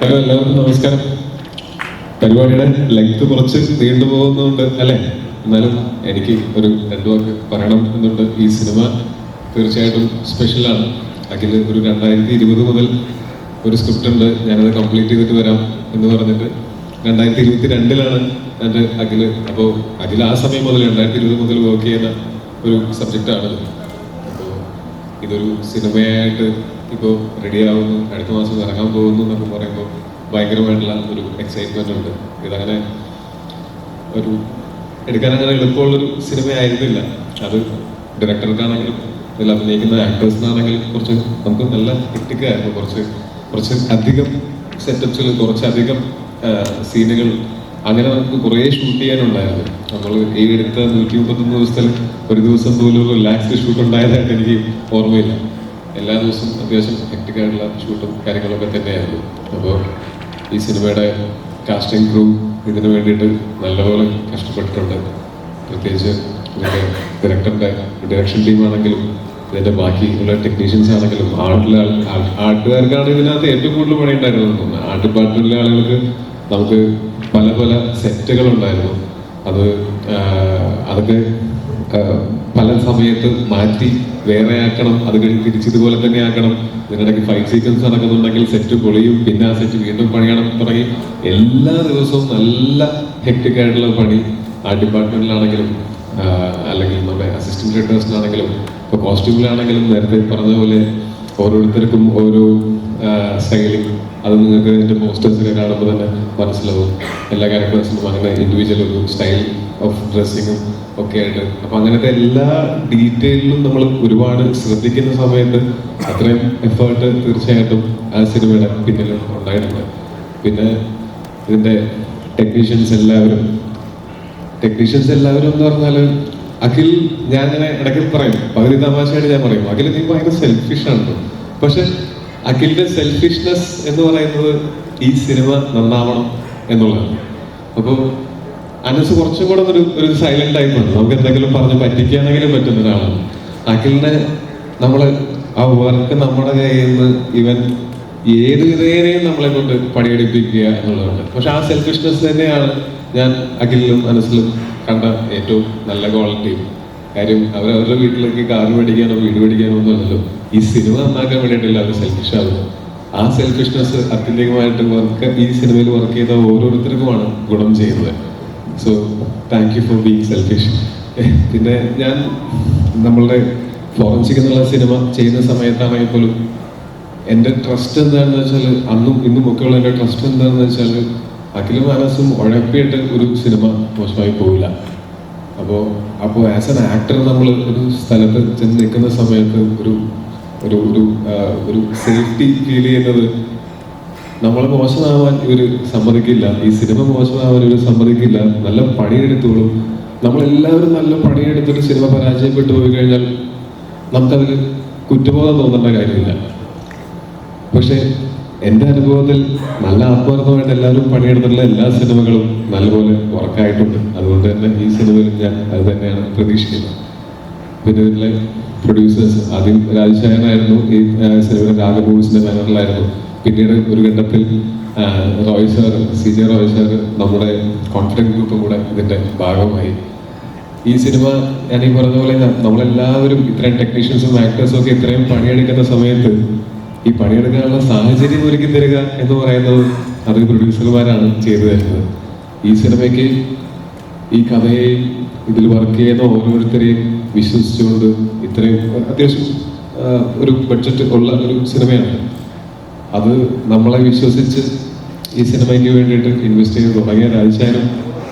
Hello എല്ലാവർക്കും നമസ്കാരം. പരിപാടിയുടെ ലെങ്ത് കുറച്ച് നീണ്ടു പോകുന്നുണ്ട് അല്ലേ? എന്നാലും എനിക്ക് ഒരു രണ്ടു വാക്ക് പറയണം എന്നുണ്ട്. ഈ സിനിമ തീർച്ചയായിട്ടും സ്പെഷ്യലാണ് അതിൽ ഒരു രണ്ടായിരത്തി ഇരുപത് മുതൽ ഒരു സ്ക്രിപ്റ്റ് ഉണ്ട്. ഞാനത് കംപ്ലീറ്റ് ചെയ്തിട്ട് വരാം എന്ന് പറഞ്ഞിട്ട് രണ്ടായിരത്തി ഇരുപത്തി രണ്ടിലാണ് എന്റെ അഖിൽ. അപ്പോൾ അഖിൽ ആ സമയം മുതൽ രണ്ടായിരത്തി ഇരുപത് മുതൽ വർക്ക് ചെയ്യുന്ന ഒരു സബ്ജക്റ്റാണ് അപ്പോൾ ഇതൊരു സിനിമയായിട്ട് ഇപ്പോൾ റെഡി ആവുന്നു അടുത്ത മാസം ഇറങ്ങാൻ പോകുന്നു എന്നൊക്കെ പറയുമ്പോൾ ഭയങ്കരമായിട്ടുള്ള ഒരു എക്സൈറ്റ്മെന്റ് ഉണ്ട്. ഇതങ്ങനെ ഒരു എടുക്കാൻ അങ്ങനെ എളുപ്പമുള്ളൊരു സിനിമയായിരുന്നില്ല അത് ഡയറക്ടർക്കാണെങ്കിലും ഇതിൽ അഭിനയിക്കുന്ന ആക്ടേഴ്സിനാണെങ്കിലും കുറച്ച് നമുക്ക് നല്ല ക്രിട്ടിക്കായിരുന്നു കുറച്ച് കുറച്ച് അധികം സെറ്റപ്സിൽ കുറച്ചധികം സീനുകൾ അങ്ങനെ നമുക്ക് കുറേ ഷൂട്ട് ചെയ്യാനുണ്ടായിരുന്നു. നമ്മൾ ഈ എടുത്ത നൂറ്റി മുപ്പത്തൊന്ന് ദിവസത്തിൽ ഒരു ദിവസം പോലും റിലാക്സ്ഡ് ഷൂട്ട് ഉണ്ടായതായിട്ട് എനിക്ക് ഓർമ്മയില്ല. എല്ലാ ദിവസവും അത്യാവശ്യം ഹെക്ടിക്കായിട്ടുള്ള ഷൂട്ടും കാര്യങ്ങളൊക്കെ തന്നെയായിരുന്നു. അപ്പോൾ ഈ സിനിമയുടെ കാസ്റ്റിംഗ് ക്രൂ ഇതിന് വേണ്ടിയിട്ട് നല്ലപോലെ കഷ്ടപ്പെട്ടിട്ടുണ്ട്. പ്രത്യേകിച്ച് ഇതിന്റെ ഡയറക്ടറിന്റെ ഡയറക്ഷൻ ടീമാണെങ്കിലും ഇതിന്റെ ബാക്കിയുള്ള ടെക്നീഷ്യൻസ് ആണെങ്കിലും ആർട്ടിലെ ആർട്ടുകാർക്കാണ് ഇതിനകത്ത് ഏറ്റവും കൂടുതൽ പണി ഉണ്ടായിരുന്നത് ആട്ടുപാട്ടിലെ ആളുകൾക്ക് നമുക്ക് പല പല സെറ്റുകളുണ്ടായിരുന്നു അത് അതൊക്കെ പല സമയത്ത് മാറ്റി വേറെ ആക്കണം അത് കഴിഞ്ഞ് തിരിച്ചിതുപോലെ തന്നെ ആക്കണം. നിങ്ങളുടെ ഫൈറ്റ് സീക്വൻസ് നടക്കുന്നുണ്ടെങ്കിൽ സെറ്റ് പൊളിയും പിന്നെ ആ സെറ്റ് വീണ്ടും പണിയണം തുടങ്ങി. എല്ലാ ദിവസവും നല്ല ഹെക്ടിക് പണി ആ ഡിപ്പാർട്ട്മെന്റിലാണെങ്കിലും അല്ലെങ്കിൽ നമ്മുടെ അസിസ്റ്റന്റ് ഡയറക്ടേഴ്സിനാണെങ്കിലും ഇപ്പോൾ കോസ്റ്റ്യൂമിലാണെങ്കിലും നേരത്തെ പറഞ്ഞതുപോലെ പോലെ ഓരോരുത്തർക്കും ഓരോ സ്റ്റൈലിംഗ് അത് നിങ്ങൾക്ക് എന്റെ പോസ്റ്റേഴ്സൊക്കെ കാണുമ്പോൾ തന്നെ മനസ്സിലാവും. എല്ലാ ക്യാരക്ടേഴ്സിനും അങ്ങനെ ഇൻഡിവിജ്വൽ ഒരു സ്റ്റൈൽ ഓഫ് ഡ്രസ്സിങ്ങും ഒക്കെ ആയിട്ട്. അപ്പം അങ്ങനത്തെ എല്ലാ ഡീറ്റെയിലും നമ്മൾ ഒരുപാട് ശ്രദ്ധിക്കുന്ന സമയത്ത് അത്രയും എഫേർട്ട് തീർച്ചയായിട്ടും ആ സിനിമയുടെ പിന്നിൽ ഉണ്ടായിട്ടുണ്ട്. പിന്നെ ഇതിന്റെ ടെക്നീഷ്യൻസ് എല്ലാവരും ടെക്നീഷ്യൻസ് എല്ലാവരും എന്ന് പറഞ്ഞാൽ അഖിൽ ഞാൻ ഇങ്ങനെ ഇടയ്ക്ക് പറയും പകുതി തമാശയായിട്ട് ഞാൻ പറയും അഖിൽ നീ ഭയങ്കര സെൽഫിഷ് ആണ് പക്ഷെ അഖിലിന്റെ സെൽഫിഷ്നെസ് എന്ന് പറയുന്നത് ഈ സിനിമ നന്നാവണം എന്നുള്ളതാണ്. അപ്പോൾ അനസ് കുറച്ചും കൂടെ ഒരു ഒരു സൈലന്റ് ടൈപ്പാണ് നമുക്ക് എന്തെങ്കിലും പറഞ്ഞ് പറ്റിക്കാനെങ്കിലും പറ്റുന്ന ഒരാളാണ്. അഖിലിനെ നമ്മൾ ആ വർക്ക് നമ്മുടെ കയ്യിൽ നിന്ന് ഇവൻ ഏത് വിധേനയും നമ്മളെ കൊണ്ട് പണിയെടുപ്പിക്കുക എന്നുള്ളതാണ്. പക്ഷെ ആ സെൽഫിഷ്നെസ് തന്നെയാണ് ഞാൻ അഖിലിലും മനസ്സിലും കണ്ട ഏറ്റവും നല്ല ക്വാളിറ്റി കാര്യം അവർ അവരുടെ വീട്ടിലേക്ക് കാർ മേടിക്കാനോ വീട് മേടിക്കാനോ ഒന്നും അല്ലല്ലോ. ഈ സിനിമ നന്നാക്കാൻ വേണ്ടിയിട്ടില്ല അവർ സെൽഫിഷ് ആകുന്നത് ആ സെൽഫിഷ്നെസ് അത്യന്തികമായിട്ട് വർക്ക് ഈ സിനിമയിൽ വർക്ക് ചെയ്ത ഓരോരുത്തർക്കുമാണ് ഗുണം ചെയ്യുന്നത്. So thank you for being selfish പിന്നെ ഞാൻ നമ്മളുടെ ഫോറൻസിക് എന്നുള്ള സിനിമ ചെയ്യുന്ന സമയത്താണെങ്കിൽ പോലും എന്റെ ട്രസ്റ്റ് എന്താണെന്ന് വെച്ചാൽ അന്നും ഇന്നും ഒക്കെയുള്ള എന്റെ ട്രസ്റ്റ് എന്താണെന്ന് വെച്ചാൽ അഖില മാനസും ഉഴപ്പിയിട്ട് ഒരു സിനിമ മോശമായി പോവില്ല. അപ്പോൾ അപ്പോൾ ആസ് എൻ ആക്ടർ നമ്മൾ ഒരു സ്ഥലത്ത് ചെന്ന് നിൽക്കുന്ന സമയത്ത് ഒരു ഒരു ഒരു സേഫ്റ്റി ഫീൽ ചെയ്യുന്നത് നമ്മൾ മോശമാവാൻ ഇവർ സമ്മതിക്കില്ല. ഈ സിനിമ മോശമാവാൻ ഇവർ സമ്മതിക്കില്ല. നല്ല പണിയെടുത്തോളും. നമ്മളെല്ലാവരും നല്ല പണിയെടുത്തിട്ട് സിനിമ പരാജയപ്പെട്ടു പോയി കഴിഞ്ഞാൽ നമുക്കതിൽ കുറ്റബോധം തോന്നേണ്ട കാര്യമില്ല. പക്ഷേ എന്റെ അനുഭവത്തിൽ നല്ല ആത്മാർത്ഥമായിട്ട് എല്ലാവരും പണിയെടുത്തിട്ടുള്ള എല്ലാ സിനിമകളും നല്ലപോലെ വർക്കായിട്ടുണ്ട് അതുകൊണ്ട് തന്നെ ഈ സിനിമയിൽ ഞാൻ അത് തന്നെയാണ് പ്രതീക്ഷിക്കുന്നത്. പിന്നെ ഇതിലെ പ്രൊഡ്യൂസേഴ്സ് ആദ്യം രാജശേഖരനായിരുന്നു. ഈ സിനിമയുടെ രാഗമൂവ്സിന്റെ ബാനറിലായിരുന്നു. പിന്നീട് ഒരു ഘട്ടത്തിൽ Roy sir C J Roy sir നമ്മുടെ കോൺഫിഡൻസ് ഗ്രൂപ്പും കൂടെ ഇതിന്റെ ഭാഗമായി. ഈ സിനിമ ഞാൻ ഈ പറഞ്ഞ പോലെ നമ്മളെല്ലാവരും ഇത്രയും ടെക്നീഷ്യൻസും ആക്ടേഴ്സും ഒക്കെ ഇത്രയും പണിയെടുക്കുന്ന സമയത്ത് ഈ പണിയെടുക്കാനുള്ള സാഹചര്യം ഒരുക്കി തരിക എന്ന് പറയുന്നത് അത് പ്രൊഡ്യൂസർമാരാണ് ചെയ്തു തരുന്നത്. ഈ സിനിമയ്ക്ക് ഈ കഥയെയും ഇതിൽ വർക്ക് ചെയ്യുന്ന ഓരോരുത്തരെയും വിശ്വസിച്ചുകൊണ്ട് ഇത്രയും അത്യാവശ്യം ഒരു ബഡ്ജറ്റ് ഉള്ള ഒരു സിനിമയാണ്. അത് നമ്മളെ വിശ്വസിച്ച് ഈ സിനിമയ്ക്ക് വേണ്ടിയിട്ട് ഇൻവെസ്റ്റ് ചെയ്ത്. തുടങ്ങിയ രാജശാനും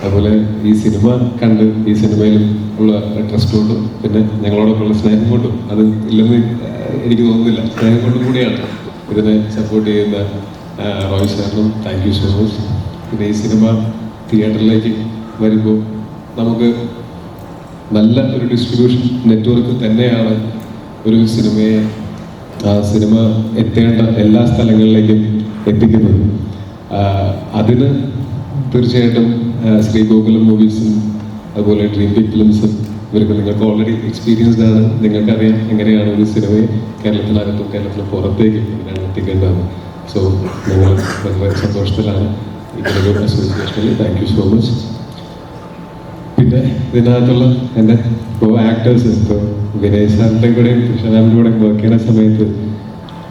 അതുപോലെ ഈ സിനിമ കണ്ട് ഈ സിനിമയിലും ഉള്ള ട്രസ്റ്റ് കൊണ്ടും പിന്നെ ഞങ്ങളോടൊപ്പമുള്ള സ്നേഹം കൊണ്ടും അത് ഇല്ലെന്ന് എനിക്ക് തോന്നുന്നില്ല. സ്നേഹം കൊണ്ടും കൂടിയാണ് ഇതിനെ സപ്പോർട്ട് ചെയ്യുന്ന റോയ് സാറിനും താങ്ക് യു സോ മച്ച് പിന്നെ ഈ സിനിമ തിയേറ്ററിലേക്ക് വരുമ്പോൾ നമുക്ക് നല്ല ഒരു ഡിസ്ട്രിബ്യൂഷൻ നെറ്റ്വർക്ക് തന്നെയാണ് ഒരു സിനിമയെ ആ സിനിമ എത്തേണ്ട എല്ലാ സ്ഥലങ്ങളിലേക്കും എത്തിക്കുന്നത് അതിന് തീർച്ചയായിട്ടും ശ്രീ ഗോകുലം മൂവീസും അതുപോലെ ഡ്രീം ബിഗ് ഫിലിംസും ഇവർക്ക് നിങ്ങൾക്ക് ഓൾറെഡി എക്സ്പീരിയൻസ്ഡ് ആണ്. നിങ്ങൾക്കറിയാം എങ്ങനെയാണ് ഒരു സിനിമയെ കേരളത്തിനകത്തും കേരളത്തിന് പുറത്തേക്കും എങ്ങനെയാണ് എത്തിക്കേണ്ടത്. സോ നിങ്ങൾ വളരെ സന്തോഷത്തിലാണ് ഇതിനൊരു അസോസിയേഷനിൽ താങ്ക് യു സോ മച്ച് പിന്നെ ഇതിനകത്തുള്ള എന്റെ കോ ആക്ടേഴ്സ് ഇപ്പോൾ വിനയ് സാറിന്റെ കൂടെയും കൃഷ്ണനാമിന്റെ കൂടെ വർക്ക് ചെയ്യുന്ന സമയത്ത്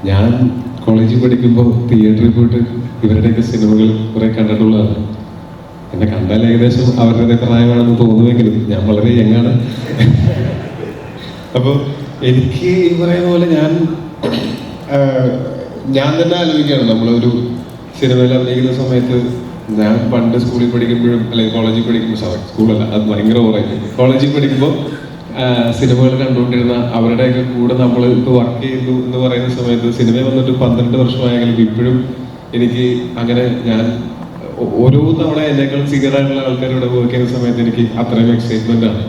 ഞാൻ കോളേജിൽ പഠിക്കുമ്പോൾ തിയേറ്ററിൽ പോയിട്ട് ഇവരുടെയൊക്കെ സിനിമകൾ കുറേ കണ്ടിട്ടുള്ളതാണ്. എന്നെ കണ്ടാൽ ഏകദേശം അവരുടെ പ്രായമാണെന്ന് തോന്നുമെങ്കിലും ഞാൻ വളരെ യങ്ങാണ് അപ്പോൾ എനിക്ക് ഈ പറയുന്ന പോലെ ഞാൻ ഞാൻ തന്നെ ആലോചിക്കുകയാണ്. നമ്മളൊരു സിനിമയിൽ അഭിനയിക്കുന്ന സമയത്ത് ഞാൻ പണ്ട് സ്കൂളിൽ പഠിക്കുമ്പോഴും അല്ലെങ്കിൽ കോളേജിൽ പഠിക്കുമ്പോൾ സോറി സ്കൂളല്ല അത് ഭയങ്കര ഓറായി കോളേജിൽ പഠിക്കുമ്പോൾ സിനിമകൾ കണ്ടുകൊണ്ടിരുന്ന അവരുടെയൊക്കെ കൂടെ നമ്മൾ ഇപ്പോൾ വർക്ക് ചെയ്തു എന്ന് പറയുന്ന സമയത്ത് സിനിമ വന്നിട്ട് പന്ത്രണ്ട് വർഷമായെങ്കിലും ഇപ്പോഴും എനിക്ക് അങ്ങനെ ഞാൻ ഓരോ തവണ എന്നേക്കാൾ സീനിയറായിട്ടുള്ള ആൾക്കാരോട് വർക്ക് ചെയ്യുന്ന സമയത്ത് എനിക്ക് അത്രയും എക്സൈറ്റ്മെന്റ് ആണ്.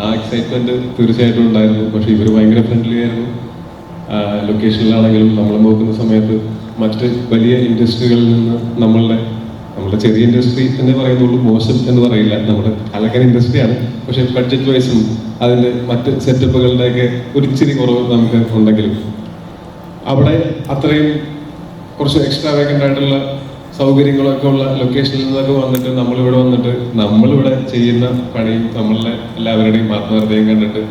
ആ എക്സൈറ്റ്മെന്റ് തീർച്ചയായിട്ടും ഉണ്ടായിരുന്നു. പക്ഷെ ഇവർ ഭയങ്കര ഫ്രണ്ട്ലി ആയിരുന്നു. ലൊക്കേഷനിലാണെങ്കിലും നമ്മൾ നോക്കുന്ന സമയത്ത് മറ്റ് വലിയ ഇൻഡസ്ട്രികളിൽ നിന്ന് നമ്മളുടെ നമ്മുടെ ചെറിയ ഇൻഡസ്ട്രി എന്ന് പറയുന്നുള്ളൂ മോശം എന്ന് പറയില്ല. നമ്മുടെ അലക്കൻ ഇൻഡസ്ട്രിയാണ് പക്ഷെ ബഡ്ജറ്റ് വൈസും അതിന്റെ മറ്റ് സെറ്റപ്പുകളുടെയൊക്കെ ഒരു ഇച്ചിരി കുറവ് നമുക്ക് ഉണ്ടെങ്കിലും അവിടെ അത്രയും കുറച്ച് എക്സ്ട്രാ വേക്കന്റ് ആയിട്ടുള്ള സൗകര്യങ്ങളൊക്കെ ഉള്ള ലൊക്കേഷനിൽ നിന്നൊക്കെ വന്നിട്ട് നമ്മളിവിടെ വന്നിട്ട് നമ്മളിവിടെ ചെയ്യുന്ന പണിയും നമ്മളുടെ എല്ലാവരുടെയും ആത്മാർത്ഥതയും കണ്ടിട്ട്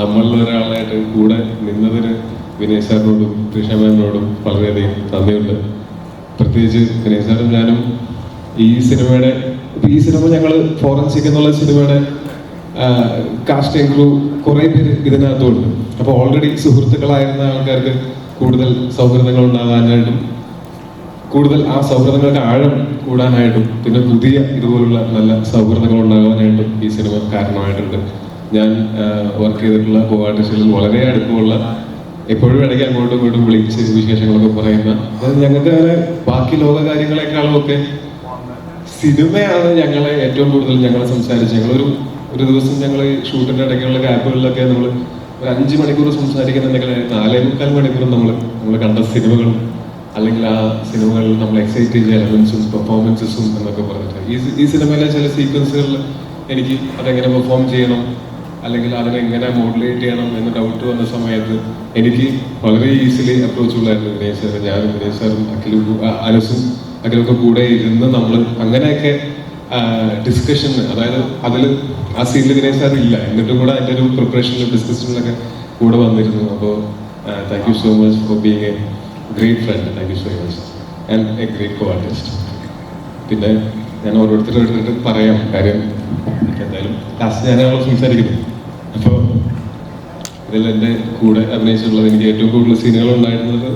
നമ്മളിൽ ഒരാളായിട്ട് കൂടെ നിന്നതിന് വിനയ് സാറിനോടും കൃഷ്ണമേനോടും വളരെയധികം നന്ദിയുണ്ട്. പ്രത്യേകിച്ച് വിനയ് സാറും ഞാനും ഈ സിനിമയുടെ ഈ സിനിമ ഞങ്ങൾ ഫോറൻസിക് എന്നുള്ള സിനിമയുടെ കാസ്റ്റിംഗ് ക്രൂ കുറെ പേര് ഇതിനകത്തുണ്ട്. അപ്പോൾ ഓൾറെഡി സുഹൃത്തുക്കളായിരുന്ന ആൾക്കാർക്ക് കൂടുതൽ സൗഹൃദങ്ങൾ ഉണ്ടാകാനായിട്ടും കൂടുതൽ ആ സൗഹൃദങ്ങളുടെ ആഴം കൂടാനായിട്ടും പിന്നെ പുതിയ ഇതുപോലുള്ള നല്ല സൗഹൃദങ്ങൾ ഉണ്ടാകാനായിട്ടും ഈ സിനിമ കാരണമായിട്ടുണ്ട്. ഞാൻ വർക്ക് ചെയ്തിട്ടുള്ള ആർട്ടിസ്റ്റുകളിൽ വളരെ അടുപ്പമുള്ള എപ്പോഴും ഇടയ്ക്ക് അങ്ങോട്ടും ഇങ്ങോട്ടും വിളിച്ച് വിശേഷങ്ങളൊക്കെ പറയുന്ന ഞങ്ങൾക്ക് ബാക്കി ലോക കാര്യങ്ങളെക്കാളും ഒക്കെ സിനിമയാണ് ഞങ്ങളെ ഏറ്റവും കൂടുതൽ ഞങ്ങൾ സംസാരിച്ചത്. ഞങ്ങളൊരു ഒരു ദിവസം ഞങ്ങൾ ഷൂട്ടിന്റെ ഇടയ്ക്കുള്ള ഗ്യാപ്പുകളിലൊക്കെ നമ്മൾ ഒരു അഞ്ച് മണിക്കൂർ സംസാരിക്കുന്നുണ്ടെങ്കിൽ നാലേ മുക്കാൽ മണിക്കൂർ നമ്മൾ നമ്മൾ കണ്ട സിനിമകളും അല്ലെങ്കിൽ ആ സിനിമകളിൽ നമ്മൾ എക്സൈറ്റ് ചെയ്ത എലമെന്റ്സും പെർഫോമൻസസും എന്നൊക്കെ പറഞ്ഞിട്ട്. ഈ ഈ സിനിമയിലെ ചില സീക്വൻസുകളിൽ എനിക്ക് അതെങ്ങനെ പെർഫോം ചെയ്യണം അല്ലെങ്കിൽ അതിനെങ്ങനെ മോഡുലേറ്റ് ചെയ്യണം എന്ന് ഡൗട്ട് വന്ന സമയത്ത് എനിക്ക് വളരെ ഈസിലി അപ്രോച്ച് ഉള്ളായിരുന്നു വിനയ് സാർ ഞാനും വിനയ് സാറും അഖിലും അനസും അഖിലൊക്കെ കൂടെ ഇരുന്ന് നമ്മൾ അങ്ങനെയൊക്കെ ഡിസ്കഷൻ അതായത് അതിൽ ആ സീനിൽ വിനയ് സാർ ഇല്ല. എന്നിട്ടും കൂടെ അതിന്റെ ഒരു പ്രിപ്പറേഷനിലും ഡിസ്കഷനിലൊക്കെ കൂടെ വന്നിരുന്നു. അപ്പോൾ thank you so much for being a great friend thank you so much and a great co artist പിന്നെ ഞാൻ ഓരോരുത്തരും എടുത്തിട്ട് പറയാം കാര്യം. എന്തായാലും ലാസ്റ്റ് ഞാനാണല്ലോ സംസാരിക്കുന്നു. അപ്പോൾ ഇതിൽ എന്റെ കൂടെ അഭിനയിച്ചിട്ടുള്ളത് എനിക്ക് ഏറ്റവും കൂടുതൽ സീനുകൾ ഉണ്ടായിരുന്നത്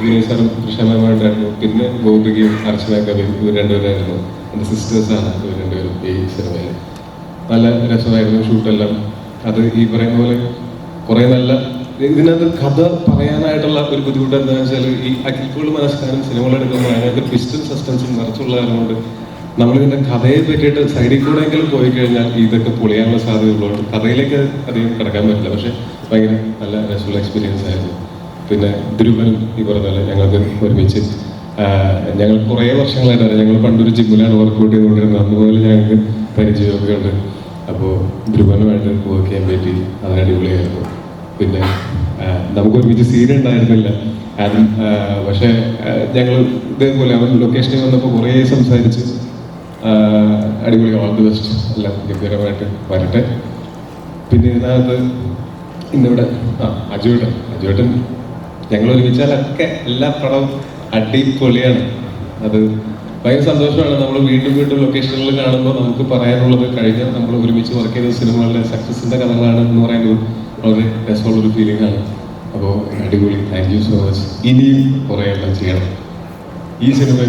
വിനോദ് സാറും കൃഷ്ണമായിട്ടുണ്ടായിരുന്നു പിന്നെ ഗോപികയും അർച്ചന കവിയും ഇവർ രണ്ടുപേരായിരുന്നു. എന്റെ സിസ്റ്റേഴ്സാണ് ഇവർ രണ്ടുപേരും ഈ സിനിമയിൽ. നല്ല രസമായിരുന്നു ഷൂട്ടെല്ലാം. അത് ഈ പറയുന്ന പോലെ കുറേ നല്ല ഇതിനകത്ത് കഥ പറയാനായിട്ടുള്ള ഒരു ബുദ്ധിമുട്ട് എന്താണെന്ന് വെച്ചാൽ ഈ അഖിൽക്കോട് മനസ്കാരം സിനിമകൾ എടുക്കുമ്പോൾ അതിനകത്ത് ട്വിസ്റ്റും സസ്പെൻസും നിറച്ചുള്ളതുകൊണ്ട് നമ്മളിതിന്റെ കഥയെ പറ്റിയിട്ട് സൈഡിൽ കൂടെയെങ്കിലും പോയി കഴിഞ്ഞാൽ ഇതൊക്കെ പൊളിയാനുള്ള സാധ്യതയുള്ളതുകൊണ്ട് കഥയിലേക്ക് അധികം കിടക്കാൻ പറ്റില്ല. പക്ഷെ ഭയങ്കര നല്ല രസമുള്ള എക്സ്പീരിയൻസ് ആയിരുന്നു. പിന്നെ ദ്രുവൻ ഈ പറഞ്ഞ പോലെ ഞങ്ങൾക്ക് ഒരുമിച്ച്. ഞങ്ങൾ കുറേ വർഷങ്ങളായിട്ട് അറിയാം. ഞങ്ങൾ പണ്ടൊരു ജിമ്മിലാണ് വർക്കൗട്ട് ചെയ്തുകൊണ്ടിരുന്നത്. അതുപോലെ ഞങ്ങൾക്ക് പരിചയമൊക്കെ ഉണ്ട്. അപ്പോൾ ധ്രുവനുമായിട്ട് വർക്ക് ചെയ്യാൻ പറ്റി. അത് അടിപൊളിയായിരുന്നു. പിന്നെ നമുക്ക് ഒരുമിച്ച് സീൻ ഉണ്ടായിരുന്നില്ല. അതും പക്ഷേ ഞങ്ങൾ ഇതേപോലെ അവൻ ലൊക്കേഷനിൽ വന്നപ്പോൾ കുറേ സംസാരിച്ച് അടിപൊളി ഓൾ ദി ബെസ്റ്റ് എല്ലാം ഗംഭീരമായിട്ട് വരട്ടെ. പിന്നെ ഇതിനകത്ത് ഇന്നിവിടെ. ആ അജുവേട്ടൻ. അജുവേട്ടൻ ഞങ്ങൾ ഒരുമിച്ചാലൊക്കെ എല്ലാ പടവും അടിപൊളിയാണ്. അത് ഭയങ്കര സന്തോഷമാണ്. നമ്മൾ വീണ്ടും വീണ്ടും ലൊക്കേഷനുകളിൽ കാണുമ്പോൾ നമുക്ക് പറയാനുള്ളത് കഴിഞ്ഞ നമ്മൾ ഒരുമിച്ച് വർക്ക് ചെയ്ത സിനിമകളുടെ സക്സസിന്റെ കഥകളാണ് എന്ന് പറയുന്നത് വളരെ രസമുള്ളൊരു ഫീലിംഗ് ആണ്. അപ്പോൾ അടിപൊളി. താങ്ക് യു സോ മച്ച് ഇനിയും കുറേ എല്ലാം ചെയ്യണം. ഈ സിനിമ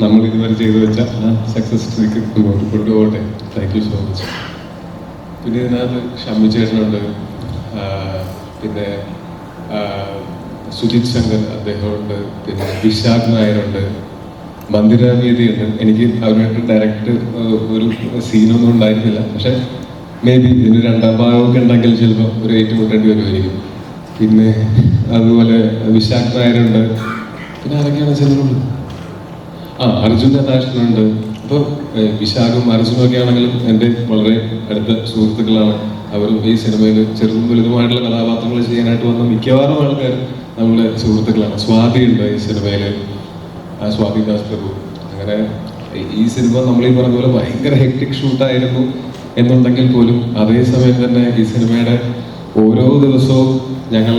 നമ്മൾ ഇതുവരെ ചെയ്തു വെച്ച ആ സക്സസ് സ്ട്രീക്ക് മുന്നോട്ട് കൊണ്ടുപോകട്ടെ. താങ്ക് യു സോ മച്ച് പിന്നെ ഇതിനകത്ത് ഷമ്മി ചേട്ടനുണ്ട്. ആ, പിന്നെ സുജിത് ശങ്കർ അദ്ദേഹമുണ്ട് പിന്നെ വിശാഖ് നായരുണ്ട്. മന്ദിരാവീതിയുണ്ട് എനിക്ക് അവരുമായിട്ട് ഡയറക്റ്റ് ഒരു സീനൊന്നും ഉണ്ടായിരുന്നില്ല. പക്ഷെ മേ ബി ഇതിന് രണ്ടാം ഭാഗമൊക്കെ ഉണ്ടെങ്കിൽ ചിലപ്പോൾ ഒരു ഏറ്റുമുട്ടേണ്ടി വരുമായിരിക്കും. പിന്നെ അതുപോലെ വിശാഖ് നായരുണ്ട്. പിന്നെ ആരൊക്കെയാണ് ചിലരുള്ളത് ആ അർജുൻ രാധാകൃഷ്ണനുണ്ട് അപ്പോൾ വിശാഖും അർജുനൊക്കെ ആണെങ്കിലും എന്റെ വളരെ അടുത്ത സുഹൃത്തുക്കളാണ്. അവരും ഈ സിനിമയിൽ ചെറുതും വലുതുമായിട്ടുള്ള കഥാപാത്രങ്ങൾ ചെയ്യാനായിട്ട് വന്ന മിക്കവാറും ആൾക്കാർ നമ്മുടെ സുഹൃത്തുക്കളാണ്. സ്വാതി ഉണ്ട് ഈ സിനിമയിൽ സ്വാതി ദാസ് പ്രഭു. അങ്ങനെ ഈ- സിനിമ നമ്മൾ ഈ പറഞ്ഞ പോലെ ഭയങ്കര ഹെക്ടിക് ഷൂട്ടായിരുന്നു എന്നുണ്ടെങ്കിൽ പോലും അതേസമയം തന്നെ ഈ സിനിമയുടെ ഓരോ ദിവസവും ഞങ്ങൾ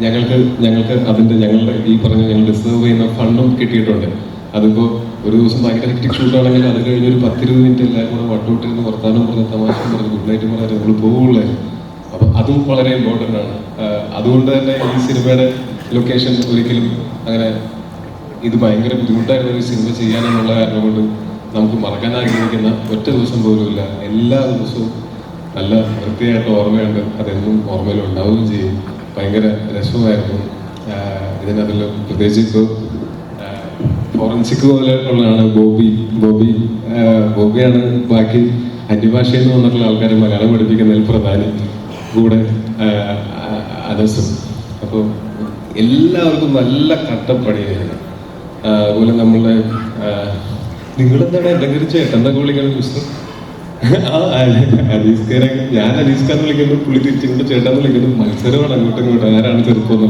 ഞങ്ങൾക്ക് ഞങ്ങൾക്ക് അതിന്റെ ഞങ്ങളുടെ ഈ പറഞ്ഞ ഞങ്ങൾ ഡിസേർവ് ചെയ്യുന്ന ഫണ്ടും കിട്ടിയിട്ടുണ്ട്. അതിപ്പോ ഒരു ദിവസം ഭയങ്കര ഹെക്ടിക് ഷൂട്ടാണെങ്കിൽ അത് കഴിഞ്ഞ് ഒരു പത്തിരുപത് മിനിറ്റ് എല്ലാവരും കൂടെ വട്ടോട്ടിരുന്ന് വർത്താനം പറഞ്ഞ് തമാശ പറഞ്ഞ് ഗുഡ് നൈറ്റ് പറഞ്ഞ് നമ്മൾ പോവുള്ളേ. അപ്പൊ അതും വളരെ ഇമ്പോർട്ടന്റ് ആണ്. അതുകൊണ്ട് തന്നെ ഈ സിനിമയുടെ ലൊക്കേഷൻ ഒരിക്കലും അങ്ങനെ ഇത് ഭയങ്കര ബുദ്ധിമുട്ടായിരുന്ന ഒരു സിനിമ ചെയ്യാനെന്നുള്ള കാരണം കൊണ്ട് നമുക്ക് മറക്കാൻ ആഗ്രഹിക്കുന്ന ഒറ്റ ദിവസം പോലും ഇല്ല. എല്ലാ ദിവസവും നല്ല വൃത്തിയായിട്ട് ഓർമ്മയുണ്ട്. അതെന്നും ഓർമ്മയിൽ ഉണ്ടാവുകയും ചെയ്യും. ഭയങ്കര രസമായിരുന്നു. ഇതിനകത്തുള്ള പ്രത്യേകിച്ച് ഇപ്പോൾ ഫോറൻസിക് പോലെ ഉള്ളതാണ്. ബോബി ബോബി ബോബിയാണ് ബാക്കി അന്യഭാഷയിൽ നിന്ന് വന്നിട്ടുള്ള ആൾക്കാരെ മലയാളം പഠിപ്പിക്കുന്നതിൽ പ്രധാനി. കൂടെ അനസും അപ്പോൾ എല്ലാവർക്കും നല്ല കട്ടപ്പണിയായിരുന്നു അതുപോലെ നമ്മളുടെ നിങ്ങളെന്താണ് എന്തെങ്കിലും ചേട്ടന്റെ വിളിക്കണം മിസ്റ്റർ ആ അനീസ്കാരെ ഞാൻ അനീസ്കാന്ന് വിളിക്കുന്നു. പുള്ളി തിരിച്ചുകൊണ്ട് ചേട്ടാന്ന് വിളിക്കുന്നു. മത്സരമാണ് അങ്ങോട്ടും ഇങ്ങോട്ടും. ആരാണ് ചെറുപ്പം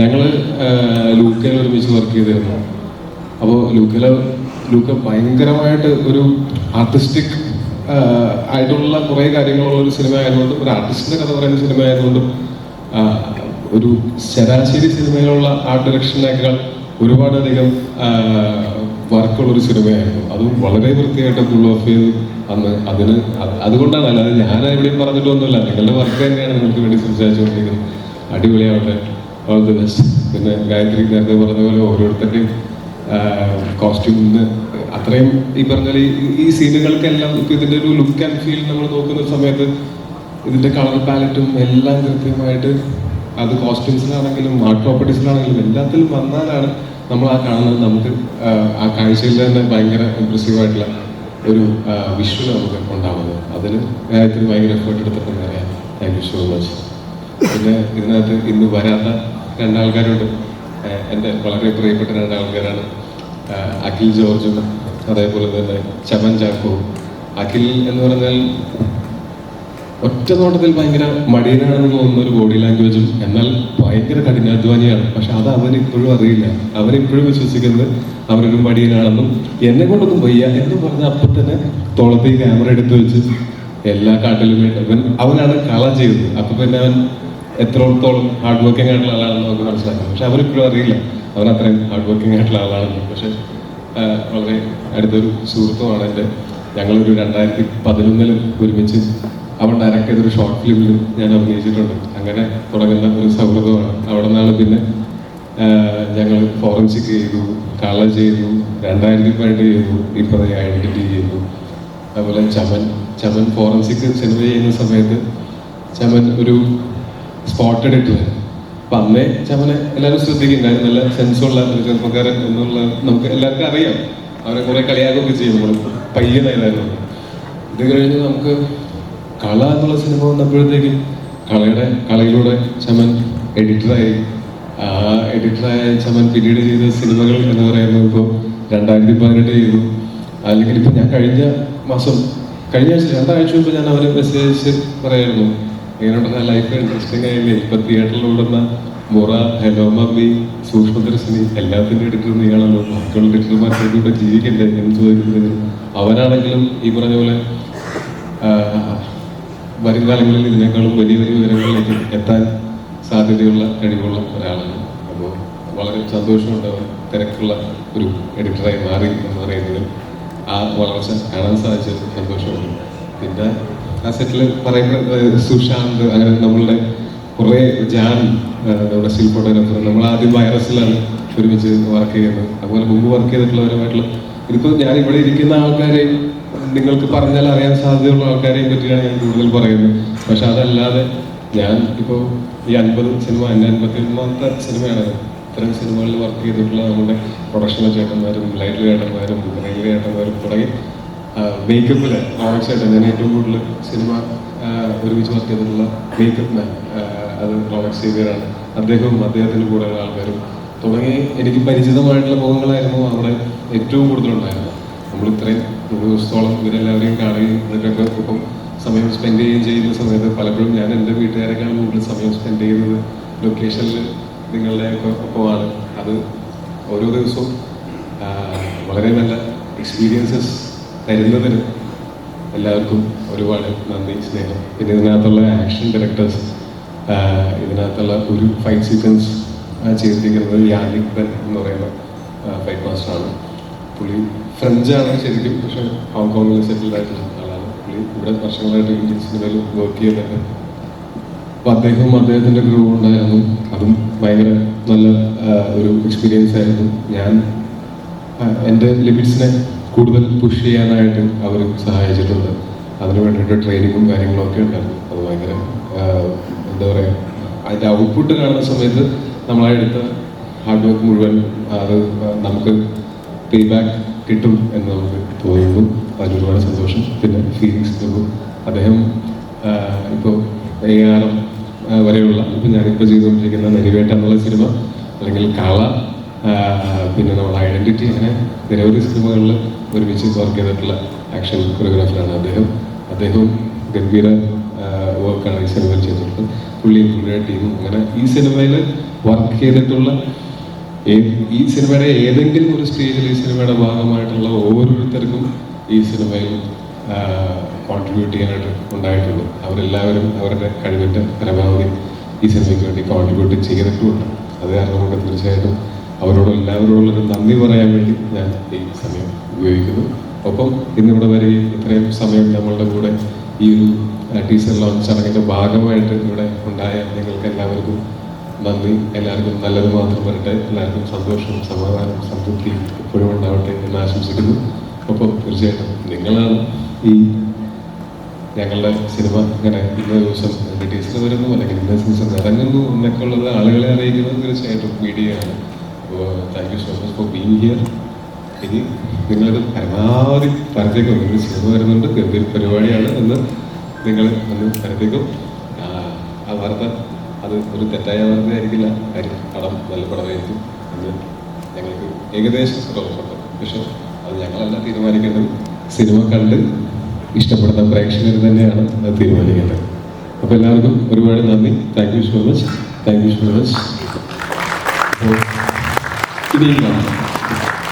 ഞങ്ങൾ ലൂക്കയിൽ ഒരുമിച്ച് വർക്ക് ചെയ്തിരുന്നു. അപ്പോൾ ലൂക്കല ലൂക്ക ഭയങ്കരമായിട്ട് ഒരു ആർട്ടിസ്റ്റിക് ആയിട്ടുള്ള കുറേ കാര്യങ്ങളുള്ള ഒരു സിനിമ ആയതുകൊണ്ടും ഒരു ആർട്ടിസ്റ്റിന്റെ കഥ പറയുന്ന സിനിമ ആയതുകൊണ്ടും ഒരു ശരാശരി സിനിമയിലുള്ള ആർട്ട് ഡയറക്ഷനേക്കാൾ ഒരുപാടധികം വർക്കുള്ളൊരു സിനിമയായിരുന്നു. അതും വളരെ വൃത്തിയായിട്ട് ഫുൾ ഓഫ് ചെയ്ത് അന്ന് അതിന് അതുകൊണ്ടാണ് അല്ലാതെ ഞാൻ എവിടെയും പറഞ്ഞിട്ടൊന്നുമില്ല. നിങ്ങളുടെ വർക്ക് തന്നെയാണ് നിങ്ങൾക്ക് വേണ്ടി സംസാരിച്ചുകൊണ്ടിരിക്കുന്നത്. അടിപൊളിയാവട്ടെ. ഓൾ ദി ബെസ്റ്റ് പിന്നെ ഗായത്രി നേരത്തെ പറഞ്ഞ പോലെ ഓരോരുത്തരുടെയും കോസ്റ്റ്യൂമിന് അത്രയും ഈ പറഞ്ഞ ഈ- സീനുകൾക്കെല്ലാം ഇപ്പൊ ഇതിന്റെ ഒരു ലുക്ക് ആൻഡ് ഫീൽ നമ്മൾ നോക്കുന്ന സമയത്ത് ഇതിന്റെ കളർ പാലറ്റും എല്ലാം കൃത്യമായിട്ട് അത് കോസ്റ്റ്യൂംസിലാണെങ്കിലും ആർട്ട് പ്രോപ്പർട്ടീസിലാണെങ്കിലും എല്ലാത്തിലും വന്നാലാണ് നമ്മൾ ആ കാണുന്നത്. നമുക്ക് ആ, കാഴ്ചയിൽ തന്നെ ഭയങ്കര ഇമ്പ്രസീവ് ആയിട്ടുള്ള ഒരു വിഷ്വൽ നമുക്ക് ഉണ്ടാവുന്നത്. അതിന് ഇതിന് ഭയങ്കര എഫേർട്ട് എടുത്തിട്ടുണ്ടെന്ന് അറിയാം താങ്ക് യു സോ മച്ച് പിന്നെ ഇതിനകത്ത് ഇന്ന് വരാത്ത രണ്ടാൾക്കാരുണ്ട് എന്റെ വളരെ പ്രിയപ്പെട്ട രണ്ട് ആൾക്കാരാണ് അഖിൽ ജോർജും അതേപോലെ തന്നെ ചമൻ ചാക്കോ അഖിൽ എന്ന് പറഞ്ഞാൽ ഒറ്റ നോട്ടത്തിൽ ഭയങ്കര മടിയനാണെന്ന് തോന്നുന്ന ഒരു ബോഡി ലാംഗ്വേജും എന്നാൽ ഭയങ്കര കഠിനാധ്വാനിയാണ്. പക്ഷെ അത് അവൻ ഇപ്പോഴും അറിയില്ല. അവൻ ഇപ്പോഴും വിശ്വസിക്കുന്നത് അവനൊരു മടിയനാണെന്നും എന്നെ കൊണ്ടൊന്നും വയ്യ എന്ന് പറഞ്ഞ അപ്പൊ തന്നെ തോളത്തേക്ക് ക്യാമറ എടുത്തു വെച്ച് എല്ലാ കാട്ടിലും അവൻ അവനാണ് കള ചെയ്തത് അപ്പൊ പിന്നെ അവൻ എത്രത്തോളം ഹാർഡ് വർക്കിംഗ് ആയിട്ടുള്ള ആളാണെന്ന് നമുക്ക് മനസ്സിലാക്കാം. പക്ഷെ അവരിപ്പോഴും അറിയില്ല. അവൻ അത്രയും ഹാർഡ് വർക്കിംഗ് ആയിട്ടുള്ള ആളാണെന്ന്. പക്ഷെ വളരെ അടുത്തൊരു സുഹൃത്തുമാണ് എന്റെ. ഞങ്ങളൊരു രണ്ടായിരത്തി പതിനൊന്നിൽ ഒരുമിച്ച് അവൻ ഡയറക്റ്റ് ചെയ്തൊരു ഷോർട്ട് ഫിലിമിൽ ഞാൻ അഭിനയിച്ചിട്ടുണ്ട്. അങ്ങനെ തുടങ്ങുന്ന ഒരു സൗഹൃദമാണ്. അവിടെ നിന്നാണ് പിന്നെ ഞങ്ങൾ ഫോറൻസിക് ചെയ്തു കള ചെയ്തു രണ്ടായിരത്തി പതിനെട്ട് ചെയ്തു ഇപ്പോൾ ഐഡന്റിറ്റി ചെയ്തു അതുപോലെ ചമൻ ചമൻ ഫോറൻസിക് സിനിമ ചെയ്യുന്ന സമയത്ത് ചമൻ ഒരു സ്പോട്ട് വരും അപ്പൊ അന്നേ ചമനെ എല്ലാവരും ശ്രദ്ധിക്കുന്നുണ്ടായിരുന്നു നല്ല സെൻസുള്ള ഒരു ചെറുപ്പക്കാരൻ എന്നുള്ള നമുക്ക് എല്ലാവർക്കും അറിയാം. അവരെ കുറെ കളിയാക്കുകയൊക്കെ ചെയ്യും നമ്മൾ പയ്യനായിരുന്നു ഇത് കഴിഞ്ഞ് നമുക്ക് കള എന്നുള്ള സിനിമ വന്നപ്പോഴത്തേക്കും കളയുടെ കളയിലൂടെ ചമൻ എഡിറ്ററായി എഡിറ്ററായ ചമൻ പിന്നീട് ചെയ്ത സിനിമകൾ എന്ന് പറയുന്നത് ഇപ്പോൾ രണ്ടായിരത്തി പതിനെട്ട് ചെയ്തു. അല്ലെങ്കിൽ ഇപ്പം ഞാൻ കഴിഞ്ഞ മാസം കഴിഞ്ഞ ആഴ്ച രണ്ടാഴ്ച മുമ്പ് ഞാൻ അവരെ മെസ്സേജ് പറയായിരുന്നു. ഇങ്ങനെയുള്ള ലൈഫ് ഇൻട്രസ്റ്റിംഗ് ആയില്ലേ ഇപ്പൊ തിയേറ്ററിൽ ഓടുന്ന മുറ ഹലോ മമ്മി സൂക്ഷ്മദർശിനി എല്ലാത്തിന്റെ എഡിറ്റർ നീയാണല്ലോ. ബാക്കിയുള്ള എഡിറ്റർമാരുടെ ജീവിക്കണ്ടേ? എന്ന് ചോദിക്കുന്നത് അവനാണെങ്കിലും ഈ പറഞ്ഞ പോലെ വരും കാലങ്ങളിൽ ഇതിനേക്കാളും വലിയ വലിയ വിവരങ്ങളിലേക്ക് എത്താൻ സാധ്യതയുള്ള കഴിവുള്ള ഒരാളാണ്. അപ്പോൾ വളരെ സന്തോഷമുണ്ട് അവൻ തിരക്കുള്ള ഒരു എഡിറ്ററായി മാറി എന്ന് പറയുന്നതിൽ ആ വളർച്ച കാണാൻ സാധിച്ചത് സന്തോഷമുണ്ട്. പിന്നെ ആ സെറ്റിൽ പറയുന്ന സുശാന്ത് അങ്ങനെ നമ്മളുടെ കുറേ ജാൻ നമ്മുടെ സ്റ്റിൽ ഫോട്ടോഗ്രാഫർ നമ്മൾ ആദ്യം വൈറസിലാണ് ഒരുമിച്ച് വർക്ക് ചെയ്യുന്നത്. അതുപോലെ മുമ്പ് വർക്ക് ചെയ്തിട്ടുള്ളവരുമായിട്ടുള്ള ഇതിപ്പോൾ ഞാൻ ഇവിടെ ഇരിക്കുന്ന ആൾക്കാരെയും നിങ്ങൾക്ക് പറഞ്ഞാൽ അറിയാൻ സാധ്യതയുള്ള ആൾക്കാരെയും പറ്റിയാണ് ഞാൻ കൂടുതൽ പറയുന്നത്. പക്ഷെ അതല്ലാതെ ഞാൻ ഇപ്പോൾ ഈ അൻപത് സിനിമ എന്റെ അൻപത്തി ഒന്നാമത്തെ സിനിമയാണ് ഇത്തരം സിനിമകളിൽ വർക്ക് ചെയ്തിട്ടുള്ള നമ്മുടെ പ്രൊഡക്ഷണൽ ചേട്ടന്മാരും ലൈറ്റ് ചേട്ടന്മാരും റെയിൽവേ ചേട്ടന്മാരും തുടങ്ങി മേക്കപ്പിൽ റോണക് ചേട്ടൻ ഞാൻ ഏറ്റവും കൂടുതൽ സിനിമ ഒരുമിച്ച് വർക്ക് ചെയ്തിട്ടുള്ള മേക്കപ്പ് മാൻ അത് റോണക്സ് സേവിയറാണ് അദ്ദേഹവും അദ്ദേഹത്തിന്റെ കൂടെയുള്ള ആൾക്കാരും. തുടങ്ങി എനിക്ക് പരിചിതമായിട്ടുള്ള മുഖങ്ങളായിരുന്നു അവിടെ ഏറ്റവും കൂടുതലുണ്ടായിരുന്നത്. നമ്മൾ ഇത്രയും ഒരു ദിവസത്തോളം ഇവരെല്ലാവരെയും കാണുകയും എന്നിട്ടൊക്കെ ഇപ്പം സമയം സ്പെൻഡ് ചെയ്യുകയും ചെയ്യുന്ന സമയത്ത് പലപ്പോഴും ഞാൻ എന്റെ വീട്ടുകാരെക്കാൾ കൂടുതൽ സമയം സ്പെൻഡ് ചെയ്യുന്നത് ലൊക്കേഷനിൽ നിങ്ങളുടെ ഒക്കെ ഒപ്പമാണ്. അത് ഓരോ ദിവസവും വളരെ നല്ല എക്സ്പീരിയൻസസ് തരുന്നതിന് എല്ലാവർക്കും ഒരുപാട് നന്ദി സ്നേഹം. പിന്നെ ഇതിനകത്തുള്ള ആക്ഷൻ ഡയറക്ടേഴ്സ് ഇതിനകത്തുള്ള ഒരു ഫൈറ്റ് സീക്വൻസ് ചെയ്തിരിക്കുന്നത് യാലിക് ബൻ എന്ന് പറയുന്ന ഫൈറ്റ് മാസ്റ്ററാണ് പുള്ളി ഫ്രഞ്ചാണ് ശരിക്കും പക്ഷെ ഹോങ്കോങ്ങിൽ സെറ്റിൽഡ് ആയിട്ടുള്ള ആളാണ്. പുള്ളി ഇവിടെ വർഷങ്ങളായിട്ട് ഇന്ത്യൻ സിനിമയിൽ വർക്ക് ചെയ്തിട്ടുണ്ട് അപ്പോൾ അദ്ദേഹവും അദ്ദേഹത്തിന്റെ ഗ്രൂ ഉണ്ടായിരുന്നു. അതും ഭയങ്കര നല്ല ഒരു എക്സ്പീരിയൻസ് ആയിരുന്നു. ഞാൻ എന്റെ ലിമിറ്റ്സിനെ കൂടുതൽ പുഷ് ചെയ്യാനായിട്ട് അവർ സഹായിച്ചിട്ടുണ്ട്. അതിന് വേണ്ടിയിട്ട് ട്രെയിനിങ്ങും കാര്യങ്ങളും ഒക്കെ ഉണ്ടായിരുന്നു. അത് ഭയങ്കര എന്താ പറയുക അതിന്റെ ഔട്ട്പുട്ട് കാണുന്ന സമയത്ത് നമ്മളെടുത്ത ഹാർഡ് വർക്ക് മുഴുവൻ അത് നമുക്ക് പേ ബാക്ക് കിട്ടും എന്ന് നമുക്ക് തോന്നുന്നു അതിൽ ഒരുപാട് സന്തോഷം. പിന്നെ ഫീലിങ്സ് തോന്നും അദ്ദേഹം ഇപ്പോൾ വൈകാരം വരെയുള്ള ഇപ്പം ഞാനിപ്പോൾ ചെയ്തുകൊണ്ടിരിക്കുന്ന നെരിവേട്ട എന്നുള്ള സിനിമ അല്ലെങ്കിൽ കാള പിന്നെ നമ്മൾ ഐഡന്റിറ്റി അങ്ങനെ നിരവധി സിനിമകളിൽ ഒരുമിച്ച് വർക്ക് ചെയ്തിട്ടുള്ള ആക്ഷൻ കൊറിയോഗ്രാഫറാണ് അദ്ദേഹം. അദ്ദേഹവും ഗംഭീര വർക്കാണ് ഈ സിനിമയിൽ ചെയ്തിട്ടുള്ളത്. പുള്ളിയും പുള്ളിയുടെ ടീമും അങ്ങനെ ഈ സിനിമയിൽ വർക്ക് ചെയ്തിട്ടുള്ള ഈ സിനിമയുടെ ഏതെങ്കിലും ഒരു സ്റ്റേജിൽ ഈ സിനിമയുടെ ഭാഗമായിട്ടുള്ള ഓരോരുത്തർക്കും ഈ സിനിമയിൽ കോൺട്രിബ്യൂട്ട് ചെയ്യാനായിട്ട് ഉണ്ടായിട്ടുള്ളൂ. അവരെല്ലാവരും അവരുടെ കഴിവിന്റെ പരമാവധി ഈ സിനിമയ്ക്ക് വേണ്ടി കോൺട്രിബ്യൂട്ട് ചെയ്തിട്ടുമുണ്ട്. അത് കാരണം കൊണ്ട് തീർച്ചയായിട്ടും അവരോട് എല്ലാവരോടുള്ളൊരു നന്ദി പറയാൻ വേണ്ടി ഞാൻ ഈ സമയം ഉപയോഗിക്കുന്നു. ഒപ്പം ഇന്നിവിടെ വരെ ഇത്രയും സമയം നമ്മളുടെ കൂടെ ഈ ഒരു ടീച്ചർ ലോഞ്ച് ചടങ്ങിന്റെ ഭാഗമായിട്ട് ഇവിടെ ഉണ്ടായ നിങ്ങൾക്ക് എല്ലാവർക്കും നന്ദി. എല്ലാവർക്കും നല്ലത് മാത്രം വരട്ടെ. എല്ലാവർക്കും സന്തോഷം സമാധാനം സംതൃപ്തി എപ്പോഴും ഉണ്ടാവട്ടെ എന്ന് ആശംസിക്കുന്നു. ഒപ്പം തീർച്ചയായിട്ടും നിങ്ങളാണ് ഈ ഞങ്ങളുടെ സിനിമ ഇങ്ങനെ ഇന്ന ദിവസം ടീച്ചർ വരുന്നു അല്ലെങ്കിൽ ഇന്ന ദിവസം ഇറങ്ങുന്നു എന്നൊക്കെ ഉള്ളത് ആളുകളെ അറിയിക്കുന്നത് തീർച്ചയായിട്ടും മീഡിയയാണ് അപ്പോൾ thank you so much for being here ഇനി നിങ്ങളത് പരമാവധി പരത്തേക്കും ഒരു സിനിമ വരുന്നുണ്ട് ഗംഭീര പരിപാടിയാണ് എന്ന് നിങ്ങൾ ഒന്ന് പരത്തേക്കും ആ, വാർത്ത അത് ഒരു തെറ്റായ വാർത്തയായിരിക്കില്ല. കാര്യം പടം നല്ല പടമായിരിക്കും എന്ന് ഞങ്ങൾക്ക് ഏകദേശം ഉറപ്പുണ്ട്. പക്ഷെ അത് ഞങ്ങളല്ല തീരുമാനിക്കേണ്ടത്. സിനിമ കണ്ട് ഇഷ്ടപ്പെടുന്ന പ്രേക്ഷകർ തന്നെയാണ് അത് തീരുമാനിക്കേണ്ടത്. അപ്പോൾ എല്ലാവർക്കും ഒരുപാട് നന്ദി. Thank you so much thank you so much ഇനിയും കാണാം